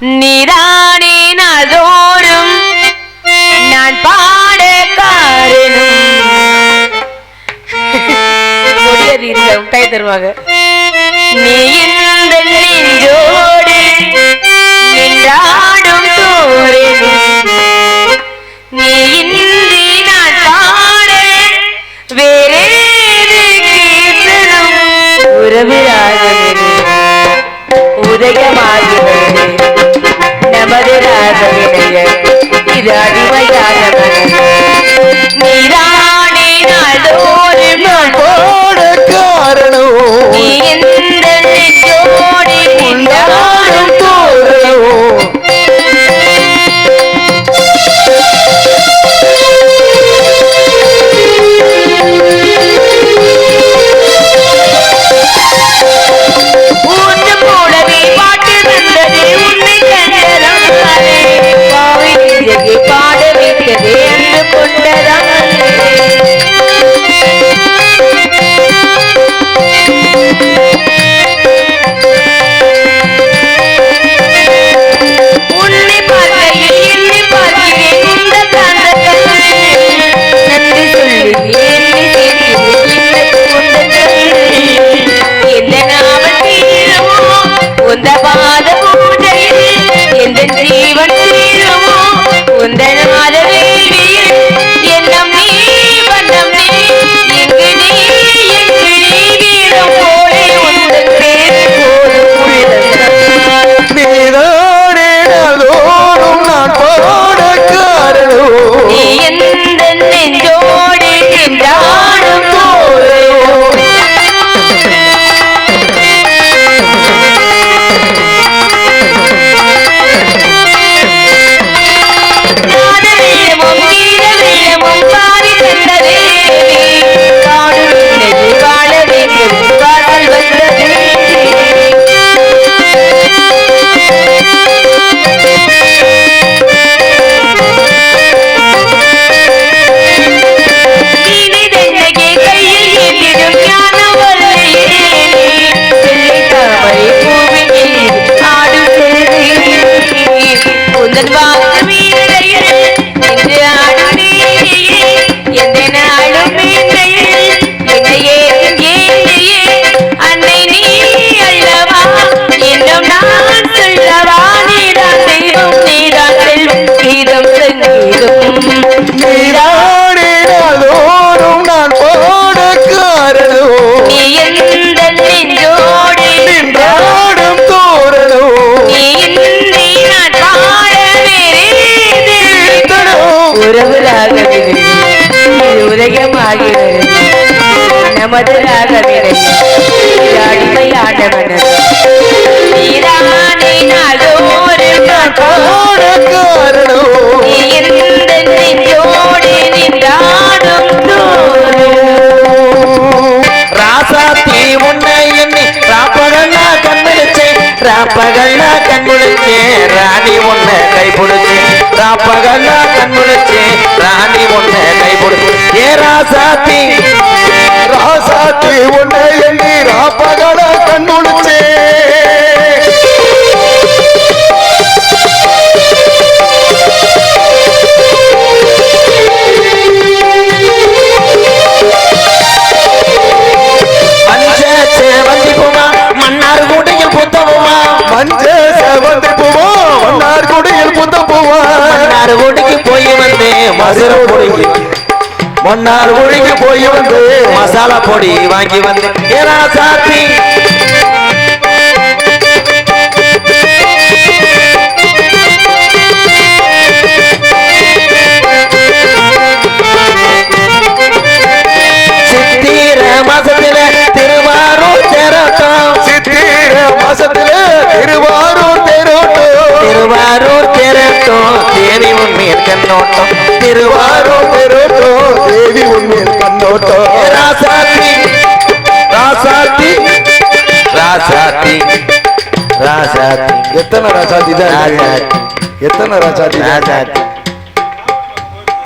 நீதானே நாள்தோறும் நான் பாட காரணம். கை தருவாங்க நீ இந்த நெஞ்சோடு நின்றாடும் தோறும் நீ இன்றி நான் பாட உதயமாகிறது. மதுராசனிடையே இது அடிமையான மனமே நமதராகவே உதயமாகிறது நமதராகவே ராப்பகல்லா கண்முழிச்சே ராணி ஒன்ன கைப்பிடிச்சு ராப்பகல்லா கண்முழிச்சே ராணி ஒன்ன கைப்பிடிச்சு ஏ ராசாத்தி அசுர பொடிக்கு மன்னார் ஒழுங்கி போய் வந்து மசாலா பொடி வாங்கி வந்து ஏன்னா சாத்தி. தேவி உண்மையில் கண்ணோட்டம். திருவாரூர் பெருட்டோ தேவி உண்மையில் கண்ணோட்டம். ராசாத்தி. ராசாத்தி. ராசாத்தி. ராசாத்தி. எத்தனை ராசாத்தி தான் ராசாத்தி. எத்தனை ராசாத்தி? ராசாத்தி.